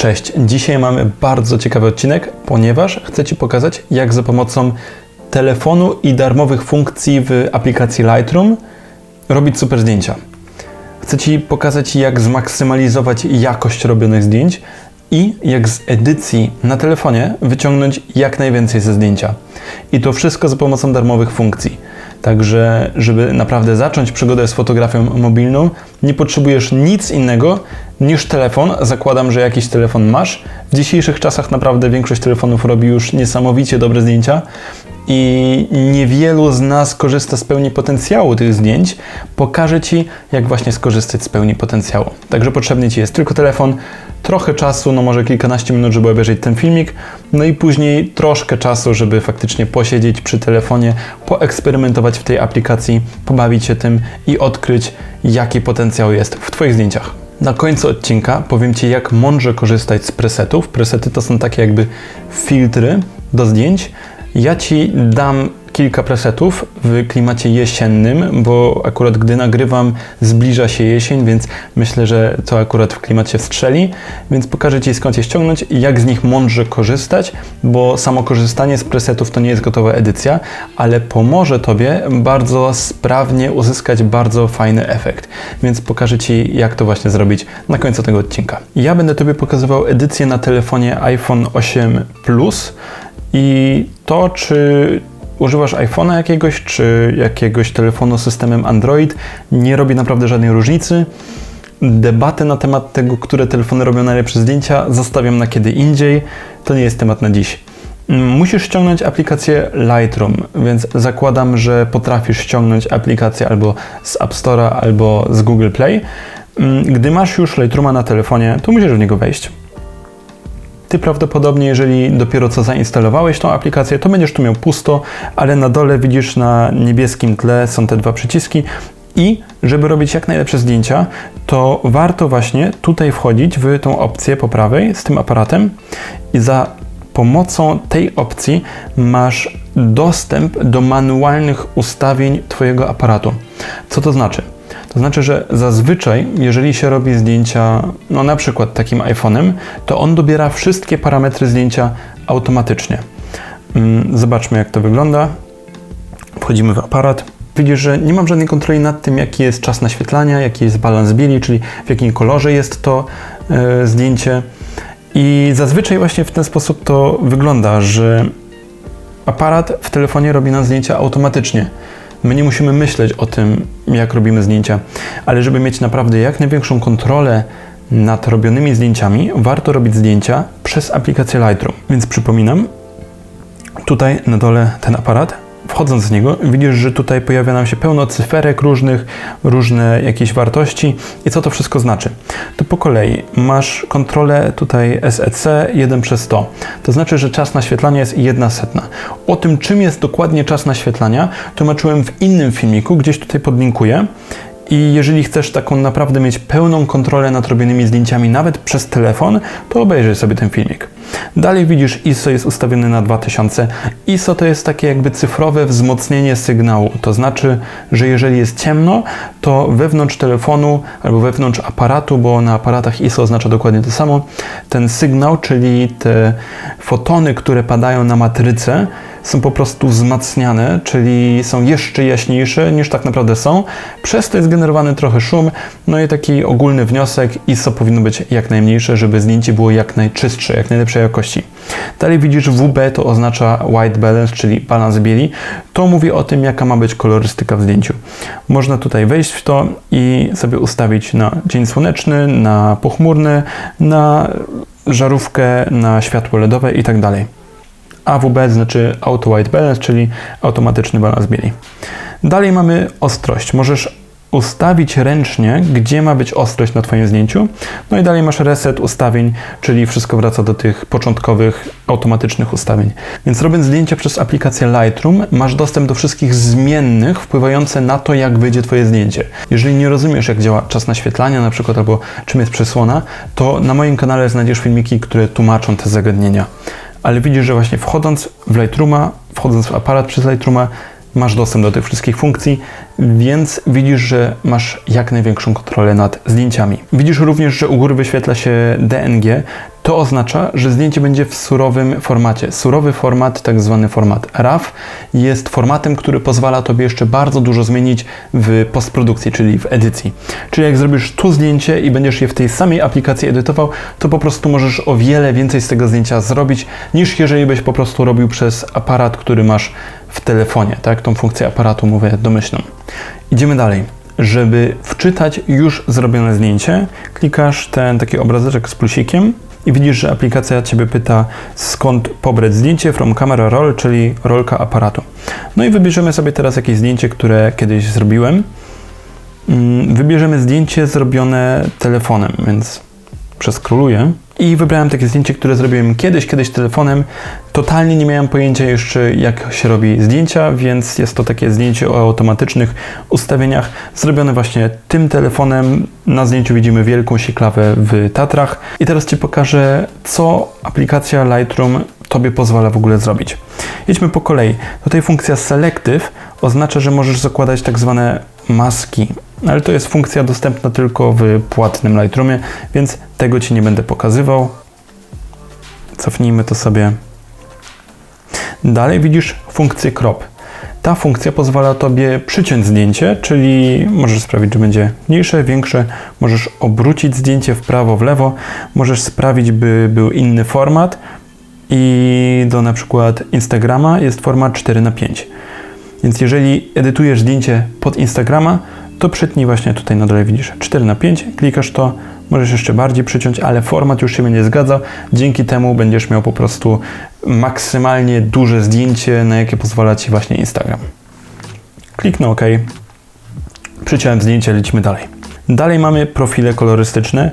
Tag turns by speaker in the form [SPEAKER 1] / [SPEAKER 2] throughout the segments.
[SPEAKER 1] Cześć, dzisiaj mamy bardzo ciekawy odcinek, ponieważ chcę Ci pokazać, jak za pomocą telefonu i darmowych funkcji w aplikacji Lightroom robić super zdjęcia. Chcę Ci pokazać, jak zmaksymalizować jakość robionych zdjęć i jak z edycji na telefonie wyciągnąć jak najwięcej ze zdjęcia. I to wszystko za pomocą darmowych funkcji. Także, żeby naprawdę zacząć przygodę z fotografią mobilną, nie potrzebujesz nic innego niż telefon. Zakładam, że jakiś telefon masz. W dzisiejszych czasach naprawdę większość telefonów robi już niesamowicie dobre zdjęcia i niewielu z nas korzysta z pełni potencjału tych zdjęć. Pokażę Ci, jak właśnie skorzystać z pełni potencjału. Także potrzebny Ci jest tylko telefon, trochę czasu, no może kilkanaście minut, żeby obejrzeć ten filmik, no i później troszkę czasu, żeby faktycznie posiedzieć przy telefonie, poeksperymentować w tej aplikacji, pobawić się tym i odkryć, jaki potencjał jest w Twoich zdjęciach. Na końcu odcinka powiem Ci, jak mądrze korzystać z presetów. Presety to są takie jakby filtry do zdjęć. Ja Ci dam kilka presetów w klimacie jesiennym, bo akurat gdy nagrywam zbliża się jesień, więc myślę, że to akurat w klimacie strzeli, więc pokażę Ci skąd je ściągnąć i jak z nich mądrze korzystać, bo samo korzystanie z presetów to nie jest gotowa edycja, ale pomoże Tobie bardzo sprawnie uzyskać bardzo fajny efekt, więc pokażę Ci jak to właśnie zrobić na końcu tego odcinka. Ja będę Tobie pokazywał edycję na telefonie iPhone 8 Plus i to, czy używasz iPhone'a jakiegoś, czy jakiegoś telefonu z systemem Android, nie robi naprawdę żadnej różnicy. Debatę na temat tego, które telefony robią najlepsze zdjęcia, zostawiam na kiedy indziej. To nie jest temat na dziś. Musisz ściągnąć aplikację Lightroom, więc zakładam, że potrafisz ściągnąć aplikację albo z App Store'a, albo z Google Play. Gdy masz już Lightrooma na telefonie, to musisz w niego wejść. Ty prawdopodobnie, jeżeli dopiero co zainstalowałeś tą aplikację, to będziesz tu miał pusto, ale na dole widzisz na niebieskim tle są te dwa przyciski i żeby robić jak najlepsze zdjęcia, to warto właśnie tutaj wchodzić w tą opcję po prawej z tym aparatem i za pomocą tej opcji masz dostęp do manualnych ustawień Twojego aparatu. Co to znaczy? To znaczy, że zazwyczaj, jeżeli się robi zdjęcia, no na przykład takim iPhone'em, to on dobiera wszystkie parametry zdjęcia automatycznie. Mm, zobaczmy, jak to wygląda. Wchodzimy w aparat. Widzisz, że nie mam żadnej kontroli nad tym, jaki jest czas naświetlania, jaki jest balans bieli, czyli w jakim kolorze jest to yy, zdjęcie. I zazwyczaj właśnie w ten sposób to wygląda, że aparat w telefonie robi nam zdjęcia automatycznie. My nie musimy myśleć o tym, jak robimy zdjęcia, ale żeby mieć naprawdę jak największą kontrolę nad robionymi zdjęciami, warto robić zdjęcia przez aplikację Lightroom. Więc przypominam, tutaj na dole ten aparat wchodząc z niego, widzisz, że tutaj pojawia nam się pełno cyferek różnych, różne jakieś wartości. I co to wszystko znaczy? To po kolei masz kontrolę tutaj SEC 1 przez 100. To znaczy, że czas naświetlania jest 1 setna. O tym, czym jest dokładnie czas naświetlania, tłumaczyłem w innym filmiku, gdzieś tutaj podlinkuję. I jeżeli chcesz taką naprawdę mieć pełną kontrolę nad robionymi zdjęciami, nawet przez telefon, to obejrzyj sobie ten filmik. Dalej widzisz ISO jest ustawiony na 2000. ISO to jest takie jakby cyfrowe wzmocnienie sygnału. To znaczy, że jeżeli jest ciemno, to wewnątrz telefonu albo wewnątrz aparatu, bo na aparatach ISO oznacza dokładnie to samo, ten sygnał, czyli te fotony, które padają na matrycę, są po prostu wzmacniane, czyli są jeszcze jaśniejsze niż tak naprawdę są. Przez to jest generowany trochę szum, no i taki ogólny wniosek ISO powinno być jak najmniejsze, żeby zdjęcie było jak najczystsze, jak najlepszej jakości. Dalej widzisz WB, to oznacza white balance, czyli balans bieli. To mówi o tym, jaka ma być kolorystyka w zdjęciu. Można tutaj wejść w to i sobie ustawić na dzień słoneczny, na pochmurny, na żarówkę, na światło LEDowe i tak dalej. AWB znaczy Auto White Balance, czyli automatyczny balans bieli. Dalej mamy ostrość. Możesz ustawić ręcznie, gdzie ma być ostrość na Twoim zdjęciu. No i dalej masz reset ustawień, czyli wszystko wraca do tych początkowych, automatycznych ustawień. Więc robiąc zdjęcia przez aplikację Lightroom, masz dostęp do wszystkich zmiennych wpływających na to, jak wyjdzie Twoje zdjęcie. Jeżeli nie rozumiesz, jak działa czas naświetlania na przykład, albo czym jest przesłona, to na moim kanale znajdziesz filmiki, które tłumaczą te zagadnienia ale widzisz, że właśnie wchodząc w Lightrooma, wchodząc w aparat przez Lightrooma, masz dostęp do tych wszystkich funkcji, więc widzisz, że masz jak największą kontrolę nad zdjęciami. Widzisz również, że u góry wyświetla się DNG. To oznacza, że zdjęcie będzie w surowym formacie. Surowy format, tak zwany format RAW, jest formatem, który pozwala Tobie jeszcze bardzo dużo zmienić w postprodukcji, czyli w edycji. Czyli jak zrobisz tu zdjęcie i będziesz je w tej samej aplikacji edytował, to po prostu możesz o wiele więcej z tego zdjęcia zrobić, niż jeżeli byś po prostu robił przez aparat, który masz w telefonie, tak? Tą funkcję aparatu mówię domyślną. Idziemy dalej. Żeby wczytać już zrobione zdjęcie, klikasz ten taki obrazeczek z plusikiem i widzisz, że aplikacja Ciebie pyta skąd pobrać zdjęcie from camera roll, czyli rolka aparatu. No i wybierzemy sobie teraz jakieś zdjęcie, które kiedyś zrobiłem. Mm, wybierzemy zdjęcie zrobione telefonem, więc przeskroluję i wybrałem takie zdjęcie, które zrobiłem kiedyś, kiedyś telefonem. Totalnie nie miałem pojęcia jeszcze, jak się robi zdjęcia, więc jest to takie zdjęcie o automatycznych ustawieniach, zrobione właśnie tym telefonem. Na zdjęciu widzimy wielką siklawę w Tatrach. I teraz Ci pokażę, co aplikacja Lightroom Tobie pozwala w ogóle zrobić. Jedźmy po kolei. Tutaj funkcja Selective oznacza, że możesz zakładać tak zwane maski ale to jest funkcja dostępna tylko w płatnym Lightroomie, więc tego Ci nie będę pokazywał. Cofnijmy to sobie. Dalej widzisz funkcję crop. Ta funkcja pozwala Tobie przyciąć zdjęcie, czyli możesz sprawić, że będzie mniejsze, większe, możesz obrócić zdjęcie w prawo, w lewo, możesz sprawić, by był inny format i do na przykład Instagrama jest format 4 na 5 Więc jeżeli edytujesz zdjęcie pod Instagrama, to przytnij właśnie tutaj na dole widzisz 4 na 5 klikasz to, możesz jeszcze bardziej przyciąć, ale format już się będzie zgadzał. Dzięki temu będziesz miał po prostu maksymalnie duże zdjęcie, na jakie pozwala Ci właśnie Instagram. Kliknę OK. Przyciąłem zdjęcie, lecimy dalej. Dalej mamy profile kolorystyczne.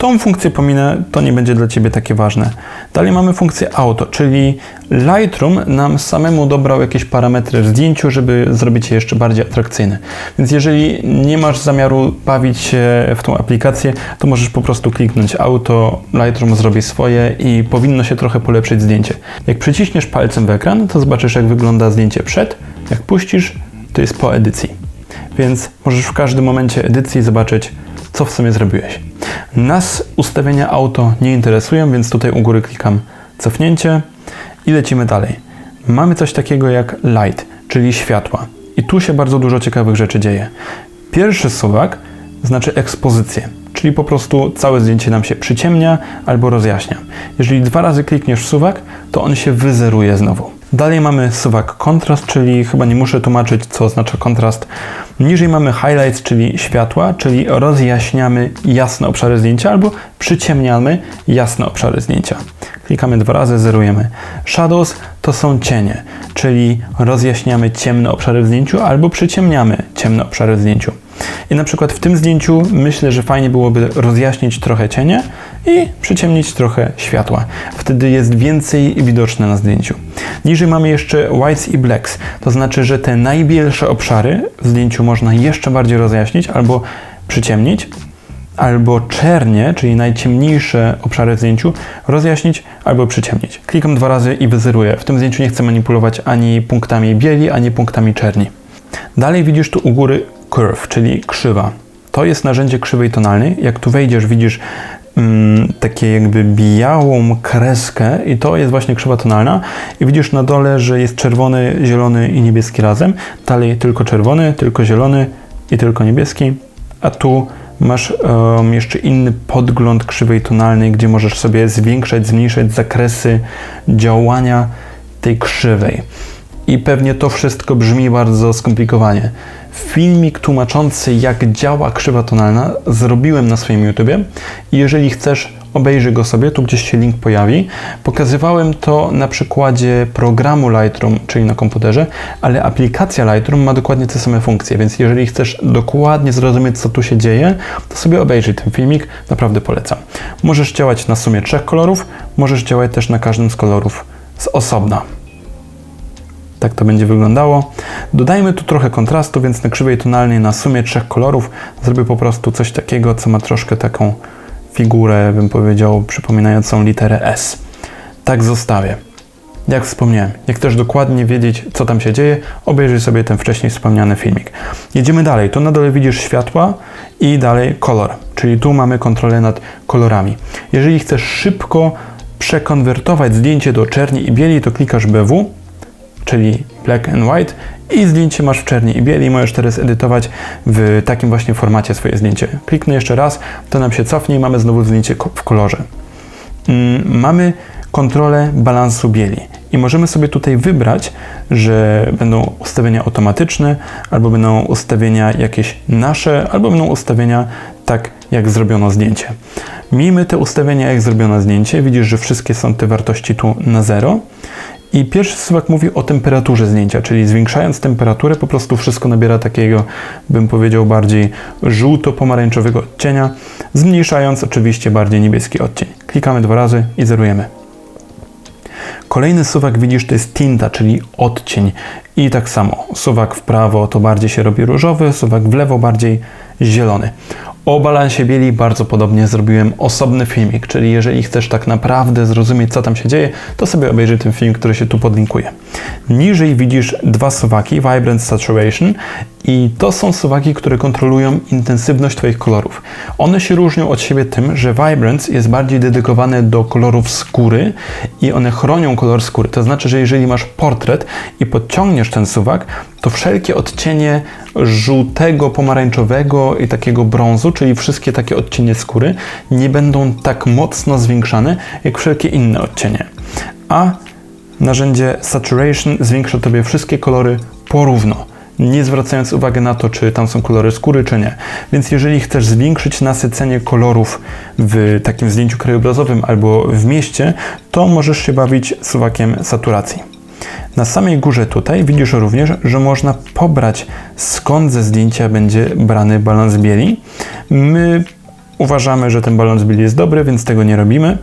[SPEAKER 1] Tą funkcję pominę, to nie będzie dla Ciebie takie ważne. Dalej mamy funkcję auto, czyli Lightroom nam samemu dobrał jakieś parametry w zdjęciu, żeby zrobić je jeszcze bardziej atrakcyjne. Więc jeżeli nie masz zamiaru bawić się w tą aplikację, to możesz po prostu kliknąć auto, Lightroom zrobi swoje i powinno się trochę polepszyć zdjęcie. Jak przyciśniesz palcem w ekran, to zobaczysz jak wygląda zdjęcie przed, jak puścisz, to jest po edycji. Więc możesz w każdym momencie edycji zobaczyć, co w sumie zrobiłeś. Nas ustawienia auto nie interesują, więc tutaj u góry klikam cofnięcie i lecimy dalej. Mamy coś takiego jak light, czyli światła. I tu się bardzo dużo ciekawych rzeczy dzieje. Pierwszy suwak znaczy ekspozycję, czyli po prostu całe zdjęcie nam się przyciemnia albo rozjaśnia. Jeżeli dwa razy klikniesz w suwak, to on się wyzeruje znowu. Dalej mamy suwak kontrast, czyli chyba nie muszę tłumaczyć, co oznacza kontrast. Niżej mamy highlights, czyli światła, czyli rozjaśniamy jasne obszary zdjęcia albo przyciemniamy jasne obszary zdjęcia. Klikamy dwa razy, zerujemy. Shadows to są cienie, czyli rozjaśniamy ciemne obszary w zdjęciu albo przyciemniamy ciemne obszary w zdjęciu. I na przykład w tym zdjęciu myślę, że fajnie byłoby rozjaśnić trochę cienie i przyciemnić trochę światła. Wtedy jest więcej widoczne na zdjęciu. Niżej mamy jeszcze whites i blacks, to znaczy, że te najbielsze obszary w zdjęciu można jeszcze bardziej rozjaśnić albo przyciemnić, albo czernie, czyli najciemniejsze obszary w zdjęciu, rozjaśnić albo przyciemnić. Klikam dwa razy i wyzeruję. W tym zdjęciu nie chcę manipulować ani punktami bieli, ani punktami czerni. Dalej widzisz tu u góry curve, czyli krzywa. To jest narzędzie krzywej tonalnej. Jak tu wejdziesz, widzisz mm, takie jakby białą kreskę i to jest właśnie krzywa tonalna i widzisz na dole, że jest czerwony, zielony i niebieski razem. Dalej tylko czerwony, tylko zielony i tylko niebieski, a tu masz um, jeszcze inny podgląd krzywej tonalnej, gdzie możesz sobie zwiększać, zmniejszać zakresy działania tej krzywej. I pewnie to wszystko brzmi bardzo skomplikowanie. Filmik tłumaczący, jak działa krzywa tonalna, zrobiłem na swoim YouTubie. I jeżeli chcesz, obejrzyj go sobie, tu gdzieś się link pojawi. Pokazywałem to na przykładzie programu Lightroom, czyli na komputerze, ale aplikacja Lightroom ma dokładnie te same funkcje, więc jeżeli chcesz dokładnie zrozumieć, co tu się dzieje, to sobie obejrzyj ten filmik, naprawdę polecam. Możesz działać na sumie trzech kolorów, możesz działać też na każdym z kolorów z osobna. Tak to będzie wyglądało. Dodajmy tu trochę kontrastu, więc na krzywej tonalnej na sumie trzech kolorów zrobię po prostu coś takiego, co ma troszkę taką figurę, bym powiedział, przypominającą literę S. Tak zostawię. Jak wspomniałem, jak chcesz dokładnie wiedzieć, co tam się dzieje, obejrzyj sobie ten wcześniej wspomniany filmik. Jedziemy dalej. Tu na dole widzisz światła I dalej kolor, czyli tu mamy kontrolę nad kolorami. Jeżeli chcesz szybko przekonwertować zdjęcie do czerni i bieli, to klikasz BW, czyli Black and White i zdjęcie masz w czerni i bieli. Możesz teraz edytować w takim właśnie formacie swoje zdjęcie. Kliknę jeszcze raz, to nam się cofnie i mamy znowu zdjęcie w kolorze. Mm, mamy kontrolę balansu bieli i możemy sobie tutaj wybrać, że będą ustawienia automatyczne, albo będą ustawienia jakieś nasze, albo będą ustawienia tak, jak zrobiono zdjęcie. Miejmy te ustawienia, jak zrobiono zdjęcie. Widzisz, że wszystkie są te wartości tu na zero. I pierwszy suwak mówi o temperaturze zdjęcia, czyli zwiększając temperaturę, po prostu wszystko nabiera takiego, bym powiedział, bardziej żółto-pomarańczowego odcienia, zmniejszając oczywiście bardziej niebieski odcień. Klikamy dwa razy i zerujemy. Kolejny suwak widzisz to jest tinta, czyli odcień. I tak samo, suwak w prawo to bardziej się robi różowy, suwak w lewo bardziej zielony. O balansie bieli bardzo podobnie zrobiłem osobny filmik, czyli jeżeli chcesz tak naprawdę zrozumieć, co tam się dzieje, to sobie obejrzyj ten film, który się tu podlinkuje. Niżej widzisz dwa suwaki, Vibrant Saturation i to są suwaki, które kontrolują intensywność Twoich kolorów. One się różnią od siebie tym, że Vibrance jest bardziej dedykowane do kolorów skóry i one chronią kolor skóry. To znaczy, że jeżeli masz portret i podciągniesz ten suwak, to wszelkie odcienie żółtego, pomarańczowego i takiego brązu, czyli wszystkie takie odcienie skóry, nie będą tak mocno zwiększane jak wszelkie inne odcienie. A narzędzie Saturation zwiększa Tobie wszystkie kolory porówno nie zwracając uwagi na to, czy tam są kolory skóry, czy nie. Więc jeżeli chcesz zwiększyć nasycenie kolorów w takim zdjęciu krajobrazowym albo w mieście, to możesz się bawić suwakiem saturacji. Na samej górze tutaj widzisz również, że można pobrać skąd ze zdjęcia będzie brany balans bieli. My uważamy, że ten balans bieli jest dobry, więc tego nie robimy.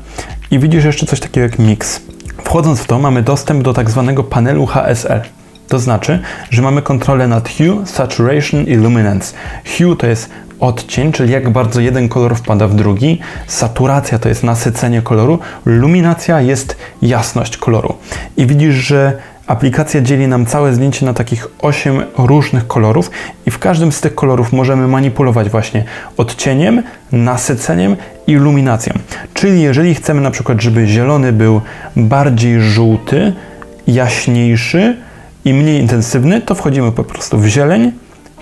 [SPEAKER 1] I widzisz jeszcze coś takiego jak mix. Wchodząc w to mamy dostęp do tak zwanego panelu HSL. To znaczy, że mamy kontrolę nad hue, saturation i luminance. Hue to jest odcień, czyli jak bardzo jeden kolor wpada w drugi. Saturacja to jest nasycenie koloru. Luminacja jest jasność koloru. I widzisz, że aplikacja dzieli nam całe zdjęcie na takich 8 różnych kolorów i w każdym z tych kolorów możemy manipulować właśnie odcieniem, nasyceniem i luminacją. Czyli jeżeli chcemy na przykład, żeby zielony był bardziej żółty, jaśniejszy, i mniej intensywny, to wchodzimy po prostu w zieleń,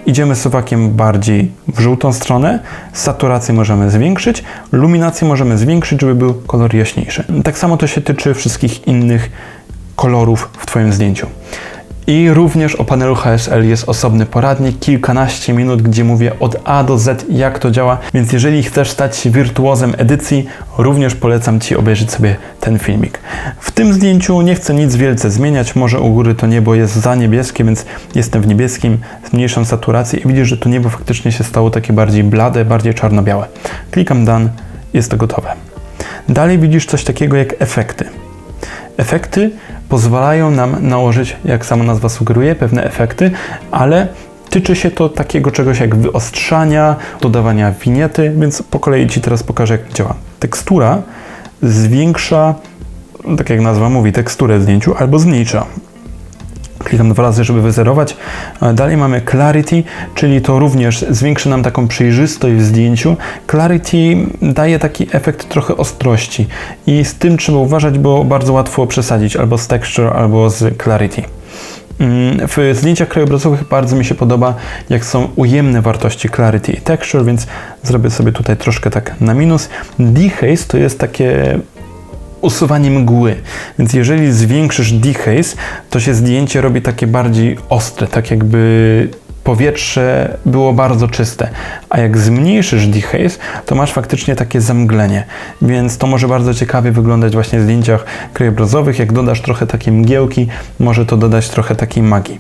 [SPEAKER 1] idziemy suwakiem bardziej w żółtą stronę, saturację możemy zwiększyć, luminację możemy zwiększyć, żeby był kolor jaśniejszy. Tak samo to się tyczy wszystkich innych kolorów w Twoim zdjęciu. I również o panelu HSL jest osobny poradnik, kilkanaście minut, gdzie mówię od A do Z, jak to działa. Więc jeżeli chcesz stać się wirtuozem edycji, również polecam Ci obejrzeć sobie ten filmik. W tym zdjęciu nie chcę nic wielce zmieniać. Może u góry to niebo jest za niebieskie, więc jestem w niebieskim, zmniejszam saturację i widzisz, że to niebo faktycznie się stało takie bardziej blade, bardziej czarno-białe. Klikam Done, jest to gotowe. Dalej widzisz coś takiego jak efekty. Efekty pozwalają nam nałożyć, jak sama nazwa sugeruje, pewne efekty, ale tyczy się to takiego czegoś jak wyostrzania, dodawania winiety, więc po kolei Ci teraz pokażę, jak działa. Tekstura zwiększa, tak jak nazwa mówi, teksturę zdjęciu albo zmniejsza. Klikam dwa razy, żeby wyzerować. Dalej mamy Clarity, czyli to również zwiększy nam taką przejrzystość w zdjęciu. Clarity daje taki efekt trochę ostrości i z tym trzeba uważać, bo bardzo łatwo przesadzić albo z Texture, albo z Clarity. Mm, w zdjęciach krajobrazowych bardzo mi się podoba, jak są ujemne wartości Clarity i Texture, więc zrobię sobie tutaj troszkę tak na minus. Dehaze to jest takie usuwanie mgły. Więc jeżeli zwiększysz dehaze, to się zdjęcie robi takie bardziej ostre, tak jakby powietrze było bardzo czyste. A jak zmniejszysz dehaze, to masz faktycznie takie zamglenie. Więc to może bardzo ciekawie wyglądać właśnie w zdjęciach krajobrazowych. Jak dodasz trochę takiej mgiełki, może to dodać trochę takiej magii.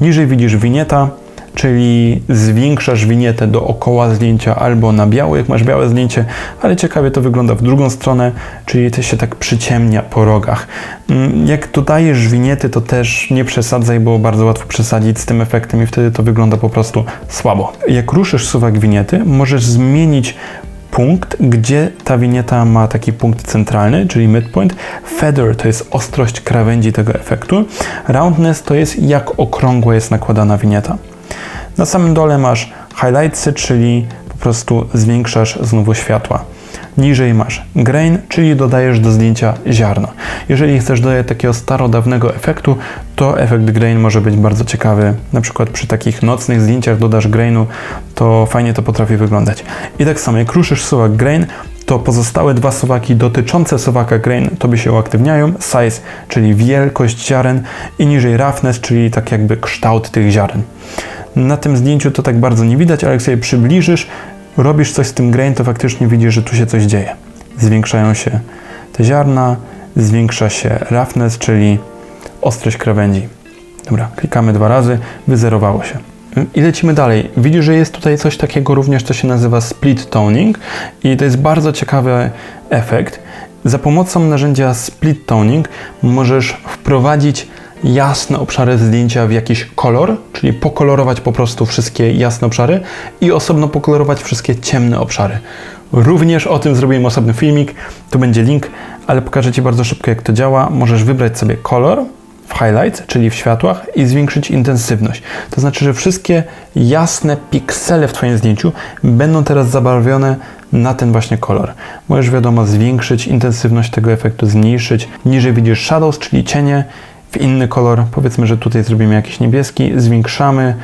[SPEAKER 1] Niżej widzisz winieta, czyli zwiększasz winietę dookoła zdjęcia albo na biało, jak masz białe zdjęcie, ale ciekawie to wygląda w drugą stronę, czyli to się tak przyciemnia po rogach. Mm, jak dodajesz winiety, to też nie przesadzaj, bo bardzo łatwo przesadzić z tym efektem i wtedy to wygląda po prostu słabo. Jak ruszysz suwak winiety, możesz zmienić punkt, gdzie ta winieta ma taki punkt centralny, czyli midpoint. Feather to jest ostrość krawędzi tego efektu. Roundness to jest jak okrągła jest nakładana winieta. Na samym dole masz highlightsy, czyli po prostu zwiększasz znowu światła. Niżej masz grain, czyli dodajesz do zdjęcia ziarno. Jeżeli chcesz dodać takiego starodawnego efektu, to efekt grain może być bardzo ciekawy. Na przykład przy takich nocnych zdjęciach dodasz grainu, to fajnie to potrafi wyglądać. I tak samo, jak ruszysz suwak grain, to pozostałe dwa suwaki dotyczące suwaka grain tobie się uaktywniają. Size, czyli wielkość ziaren i niżej roughness, czyli tak jakby kształt tych ziaren. Na tym zdjęciu to tak bardzo nie widać, ale jak sobie przybliżysz, robisz coś z tym grain, to faktycznie widzisz, że tu się coś dzieje. Zwiększają się te ziarna, zwiększa się roughness, czyli ostrość krawędzi. Dobra, klikamy dwa razy, wyzerowało się. I lecimy dalej. Widzisz, że jest tutaj coś takiego również, co się nazywa split toning i to jest bardzo ciekawy efekt. Za pomocą narzędzia split toning możesz wprowadzić jasne obszary zdjęcia w jakiś kolor, czyli pokolorować po prostu wszystkie jasne obszary i osobno pokolorować wszystkie ciemne obszary. Również o tym zrobiłem osobny filmik, tu będzie link, ale pokażę Ci bardzo szybko jak to działa. Możesz wybrać sobie kolor, w highlight, czyli w światłach i zwiększyć intensywność. To znaczy, że wszystkie jasne piksele w Twoim zdjęciu będą teraz zabarwione na ten właśnie kolor. Możesz wiadomo zwiększyć intensywność tego efektu, zmniejszyć. Niżej widzisz shadows, czyli cienie w inny kolor. Powiedzmy, że tutaj zrobimy jakiś niebieski, zwiększamy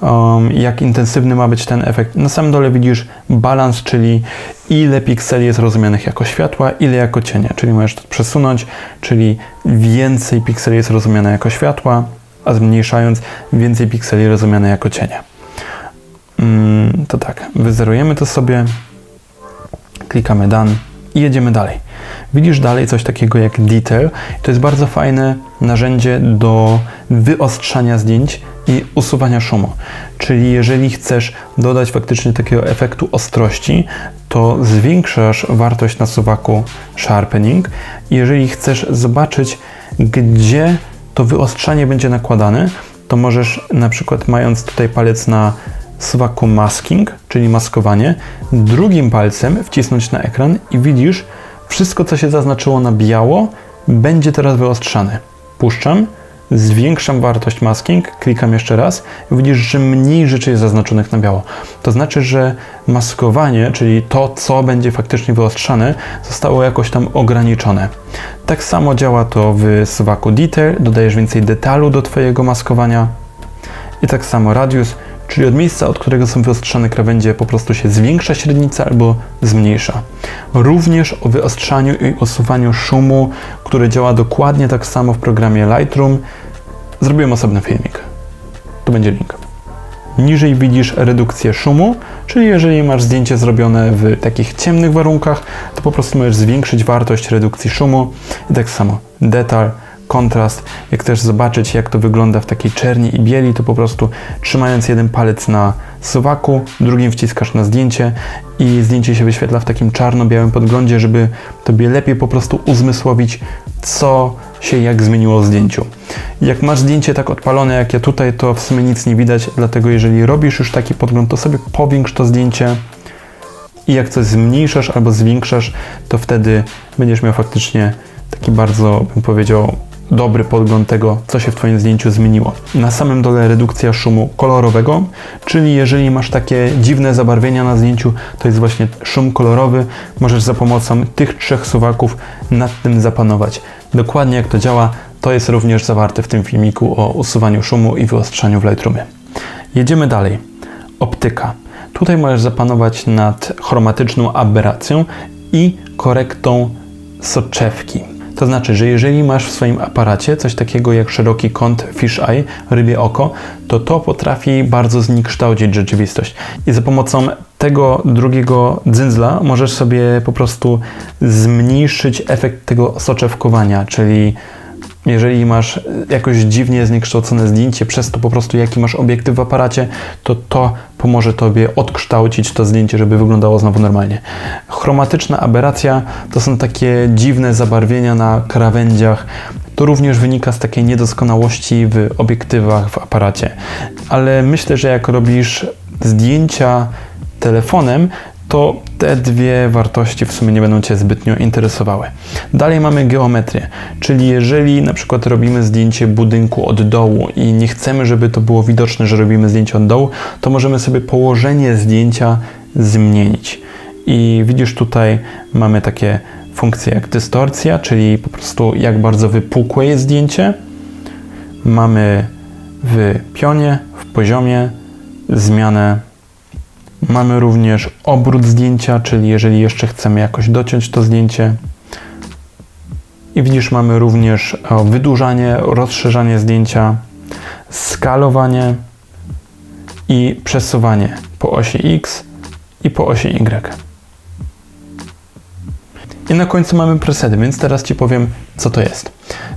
[SPEAKER 1] um, jak intensywny ma być ten efekt. Na samym dole widzisz balans, czyli ile pikseli jest rozumianych jako światła, ile jako cienie, czyli możesz to przesunąć, czyli więcej pikseli jest rozumiane jako światła, a zmniejszając więcej pikseli rozumiane jako cienie. Mm, to tak, wyzerujemy to sobie, klikamy Done i jedziemy dalej. Widzisz dalej coś takiego jak Detail. To jest bardzo fajne narzędzie do wyostrzania zdjęć i usuwania szumu. Czyli jeżeli chcesz dodać faktycznie takiego efektu ostrości, to zwiększasz wartość na suwaku sharpening. Jeżeli chcesz zobaczyć, gdzie to wyostrzanie będzie nakładane, to możesz na przykład mając tutaj palec na suwaku masking, czyli maskowanie, drugim palcem wcisnąć na ekran i widzisz, wszystko co się zaznaczyło na biało będzie teraz wyostrzane. Puszczam zwiększam wartość masking, klikam jeszcze raz i widzisz, że mniej rzeczy jest zaznaczonych na biało. To znaczy, że maskowanie, czyli to, co będzie faktycznie wyostrzane, zostało jakoś tam ograniczone. Tak samo działa to w swaku Detail, dodajesz więcej detalu do Twojego maskowania i tak samo radius, czyli od miejsca, od którego są wyostrzane krawędzie, po prostu się zwiększa średnica albo zmniejsza. Również o wyostrzaniu i usuwaniu szumu, który działa dokładnie tak samo w programie Lightroom, zrobiłem osobny filmik. Tu będzie link. Niżej widzisz redukcję szumu, czyli jeżeli masz zdjęcie zrobione w takich ciemnych warunkach, to po prostu możesz zwiększyć wartość redukcji szumu i tak samo detal, kontrast. Jak chcesz zobaczyć, jak to wygląda w takiej czerni i bieli, to po prostu trzymając jeden palec na suwaku, drugim wciskasz na zdjęcie i zdjęcie się wyświetla w takim czarno-białym podglądzie, żeby tobie lepiej po prostu uzmysłowić, co się jak zmieniło w zdjęciu. Jak masz zdjęcie tak odpalone jak ja tutaj, to w sumie nic nie widać, dlatego jeżeli robisz już taki podgląd, to sobie powiększ to zdjęcie i jak coś zmniejszasz albo zwiększasz, to wtedy będziesz miał faktycznie taki bardzo, bym powiedział, dobry podgląd tego, co się w Twoim zdjęciu zmieniło. Na samym dole redukcja szumu kolorowego, czyli jeżeli masz takie dziwne zabarwienia na zdjęciu, to jest właśnie szum kolorowy. Możesz za pomocą tych trzech suwaków nad tym zapanować. Dokładnie jak to działa, to jest również zawarte w tym filmiku o usuwaniu szumu i wyostrzaniu w Lightroomie. Jedziemy dalej. Optyka. Tutaj możesz zapanować nad chromatyczną aberracją i korektą soczewki. To znaczy, że jeżeli masz w swoim aparacie coś takiego jak szeroki kąt fish eye, rybie oko, to to potrafi bardzo zniekształcić rzeczywistość. I za pomocą tego drugiego dzyndzla możesz sobie po prostu zmniejszyć efekt tego soczewkowania, czyli jeżeli masz jakoś dziwnie zniekształcone zdjęcie, przez to po prostu jaki masz obiektyw w aparacie, to to pomoże Tobie odkształcić to zdjęcie, żeby wyglądało znowu normalnie. Chromatyczna aberracja to są takie dziwne zabarwienia na krawędziach. To również wynika z takiej niedoskonałości w obiektywach w aparacie. Ale myślę, że jak robisz zdjęcia telefonem, to te dwie wartości w sumie nie będą Cię zbytnio interesowały. Dalej mamy geometrię, czyli jeżeli na przykład robimy zdjęcie budynku od dołu i nie chcemy, żeby to było widoczne, że robimy zdjęcie od dołu, to możemy sobie położenie zdjęcia zmienić. I widzisz tutaj mamy takie funkcje jak dystorsja, czyli po prostu jak bardzo wypukłe jest zdjęcie. Mamy w pionie, w poziomie zmianę. Mamy również obrót zdjęcia, czyli jeżeli jeszcze chcemy jakoś dociąć to zdjęcie. I widzisz, mamy również wydłużanie, rozszerzanie zdjęcia, skalowanie i przesuwanie po osi X i po osi Y. I na końcu mamy presety, więc teraz Ci powiem, co to jest.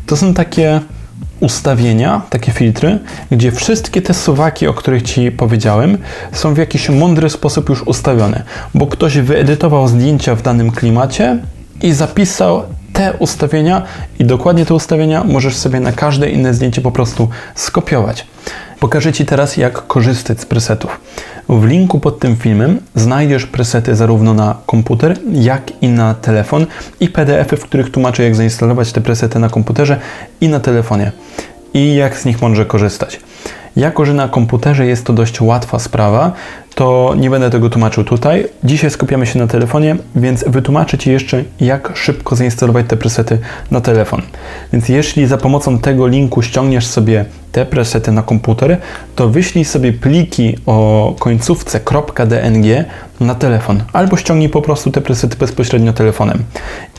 [SPEAKER 1] To są takie ustawienia, takie filtry, gdzie wszystkie te suwaki, o których Ci powiedziałem, są w jakiś mądry sposób już ustawione, bo ktoś wyedytował zdjęcia w danym klimacie i zapisał te ustawienia i dokładnie te ustawienia możesz sobie na każde inne zdjęcie po prostu skopiować. Pokażę Ci teraz, jak korzystać z presetów. W linku pod tym filmem znajdziesz presety zarówno na komputer, jak i na telefon i PDFy, w których tłumaczę, jak zainstalować te presety na komputerze i na telefonie i jak z nich mądrze korzystać. Jako, że na komputerze jest to dość łatwa sprawa, to nie będę tego tłumaczył tutaj. Dzisiaj skupiamy się na telefonie, więc wytłumaczę Ci jeszcze, jak szybko zainstalować te presety na telefon. Więc jeśli za pomocą tego linku ściągniesz sobie te presety na komputer, to wyślij sobie pliki o końcówce .dng na telefon, albo ściągnij po prostu te presety bezpośrednio telefonem.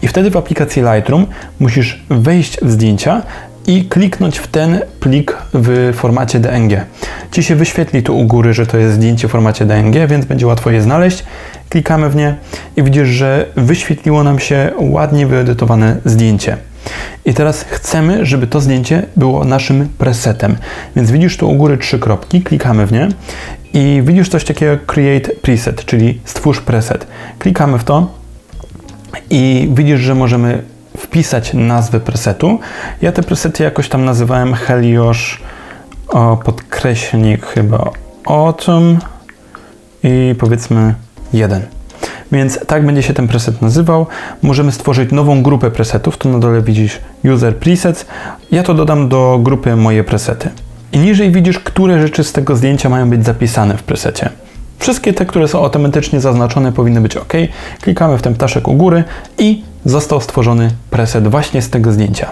[SPEAKER 1] I wtedy w aplikacji Lightroom musisz wejść w zdjęcia, i kliknąć w ten plik w formacie DNG. Ci się wyświetli tu u góry, że to jest zdjęcie w formacie DNG, więc będzie łatwo je znaleźć. Klikamy w nie i widzisz, że wyświetliło nam się ładnie wyedytowane zdjęcie. I teraz chcemy, żeby to zdjęcie było naszym presetem. Więc widzisz tu u góry trzy kropki, klikamy w nie i widzisz coś takiego jak Create Preset, czyli stwórz preset. Klikamy w to i widzisz, że możemy wpisać nazwę presetu. Ja te presety jakoś tam nazywałem Heliosz o podkreślnik chyba Autumn i powiedzmy 1. Więc tak będzie się ten preset nazywał. Możemy stworzyć nową grupę presetów. Tu na dole widzisz User Presets. Ja to dodam do grupy Moje presety. I niżej widzisz, które rzeczy z tego zdjęcia mają być zapisane w presecie. Wszystkie te, które są automatycznie zaznaczone, powinny być OK. Klikamy w ten ptaszek u góry i został stworzony preset właśnie z tego zdjęcia.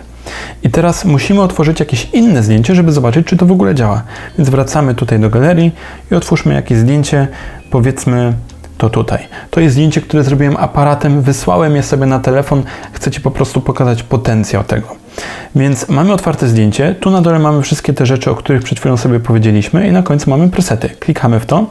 [SPEAKER 1] I teraz musimy otworzyć jakieś inne zdjęcie, żeby zobaczyć, czy to w ogóle działa. Więc wracamy tutaj do galerii i otwórzmy jakieś zdjęcie, powiedzmy to tutaj. To jest zdjęcie, które zrobiłem aparatem, wysłałem je sobie na telefon. Chcę Ci po prostu pokazać potencjał tego. Więc mamy otwarte zdjęcie, tu na dole mamy wszystkie te rzeczy, o których przed chwilą sobie powiedzieliśmy i na końcu mamy presety. Klikamy w to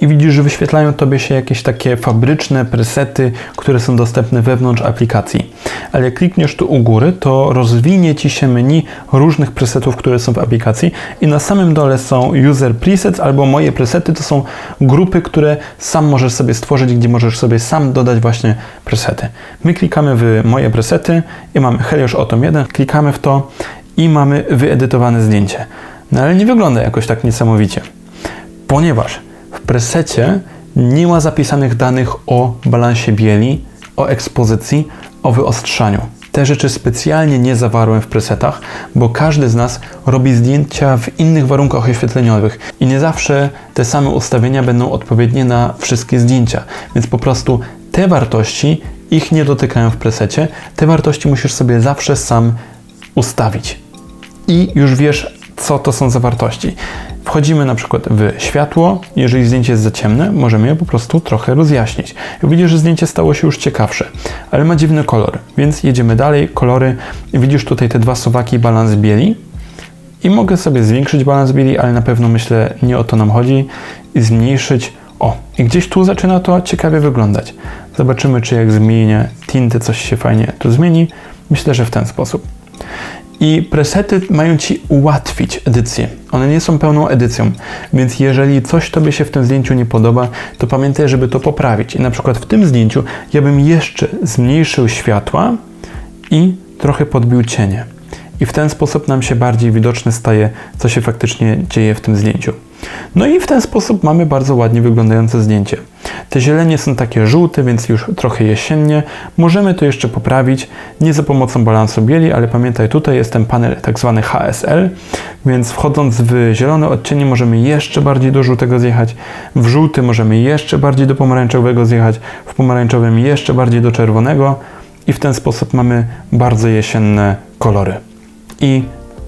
[SPEAKER 1] i widzisz, że wyświetlają Tobie się jakieś takie fabryczne presety, które są dostępne wewnątrz aplikacji. Ale jak klikniesz tu u góry, to rozwinie Ci się menu różnych presetów, które są w aplikacji i na samym dole są user presets albo moje presety, to są grupy, które sam możesz sobie stworzyć, gdzie możesz sobie sam dodać właśnie presety. My klikamy w moje presety i mamy Helios Atom 1, klikamy w to i mamy wyedytowane zdjęcie. No ale nie wygląda jakoś tak niesamowicie, ponieważ presecie nie ma zapisanych danych o balansie bieli, o ekspozycji, o wyostrzaniu. Te rzeczy specjalnie nie zawarłem w presetach, bo każdy z nas robi zdjęcia w innych warunkach oświetleniowych i nie zawsze te same ustawienia będą odpowiednie na wszystkie zdjęcia. Więc po prostu te wartości ich nie dotykają w presecie. Te wartości musisz sobie zawsze sam ustawić. I już wiesz, co to są za wartości. Wchodzimy na przykład w światło. Jeżeli zdjęcie jest za ciemne, możemy je po prostu trochę rozjaśnić. Widzisz, że zdjęcie stało się już ciekawsze, ale ma dziwny kolor, więc jedziemy dalej. Kolory. Widzisz tutaj te dwa suwaki balans bieli. I mogę sobie zwiększyć balans bieli, ale na pewno myślę, nie o to nam chodzi. I zmniejszyć. O, i gdzieś tu zaczyna to ciekawie wyglądać. Zobaczymy, czy jak zmienię tinty, coś się fajnie tu zmieni. Myślę, że w ten sposób. I presety mają Ci ułatwić edycję. One nie są pełną edycją, więc jeżeli coś Tobie się w tym zdjęciu nie podoba, to pamiętaj, żeby to poprawić. I na przykład w tym zdjęciu ja bym jeszcze zmniejszył światła i trochę podbił cienie. I w ten sposób nam się bardziej widoczne staje, co się faktycznie dzieje w tym zdjęciu. No i w ten sposób mamy bardzo ładnie wyglądające zdjęcie. Te zielenie są takie żółte, więc już trochę jesiennie. Możemy to jeszcze poprawić, nie za pomocą balansu bieli, ale pamiętaj, tutaj jest ten panel tak zwany HSL, więc wchodząc w zielone odcienie możemy jeszcze bardziej do żółtego zjechać, w żółty możemy jeszcze bardziej do pomarańczowego zjechać, w pomarańczowym jeszcze bardziej do czerwonego i w ten sposób mamy bardzo jesienne kolory. I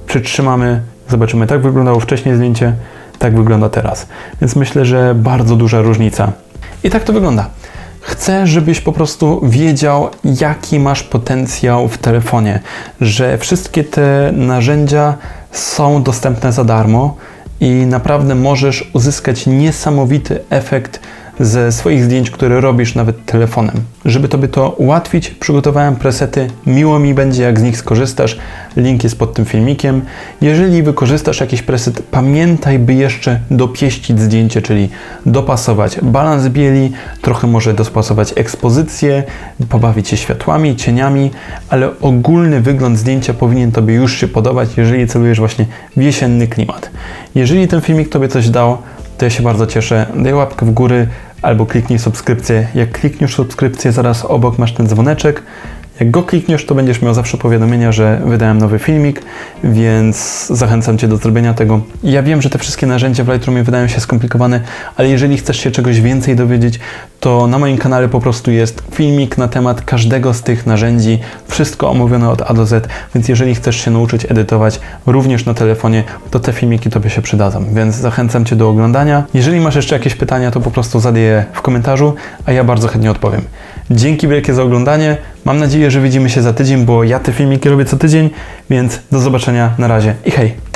[SPEAKER 1] przytrzymamy, zobaczymy, tak wyglądało wcześniej zdjęcie, tak wygląda teraz. Więc myślę, że bardzo duża różnica. I tak to wygląda. Chcę, żebyś po prostu wiedział, jaki masz potencjał w telefonie, że wszystkie te narzędzia są dostępne za darmo i naprawdę możesz uzyskać niesamowity efekt ze swoich zdjęć, które robisz nawet telefonem. Żeby Tobie to ułatwić, przygotowałem presety. Miło mi będzie, jak z nich skorzystasz. Link jest pod tym filmikiem. Jeżeli wykorzystasz jakiś preset, pamiętaj, by jeszcze dopieścić zdjęcie, czyli dopasować balans bieli, trochę może dopasować ekspozycję, pobawić się światłami, cieniami, ale ogólny wygląd zdjęcia powinien Tobie już się podobać, jeżeli celujesz właśnie w jesienny klimat. Jeżeli ten filmik Tobie coś dał, to ja się bardzo cieszę. Daj łapkę w górę albo kliknij subskrypcję. Jak klikniesz subskrypcję, zaraz obok masz ten dzwoneczek. Jak go klikniesz, to będziesz miał zawsze powiadomienia, że wydałem nowy filmik, więc zachęcam Cię do zrobienia tego. Ja wiem, że te wszystkie narzędzia w Lightroomie wydają się skomplikowane, ale jeżeli chcesz się czegoś więcej dowiedzieć, to na moim kanale po prostu jest filmik na temat każdego z tych narzędzi, wszystko omówione od A do Z, więc jeżeli chcesz się nauczyć edytować również na telefonie, to te filmiki Tobie się przydadzą, więc zachęcam Cię do oglądania. Jeżeli masz jeszcze jakieś pytania, to po prostu zadaj je w komentarzu, a ja bardzo chętnie odpowiem. Dzięki wielkie za oglądanie. Mam nadzieję, że widzimy się za tydzień, bo ja te filmiki robię co tydzień, więc do zobaczenia na razie i hej!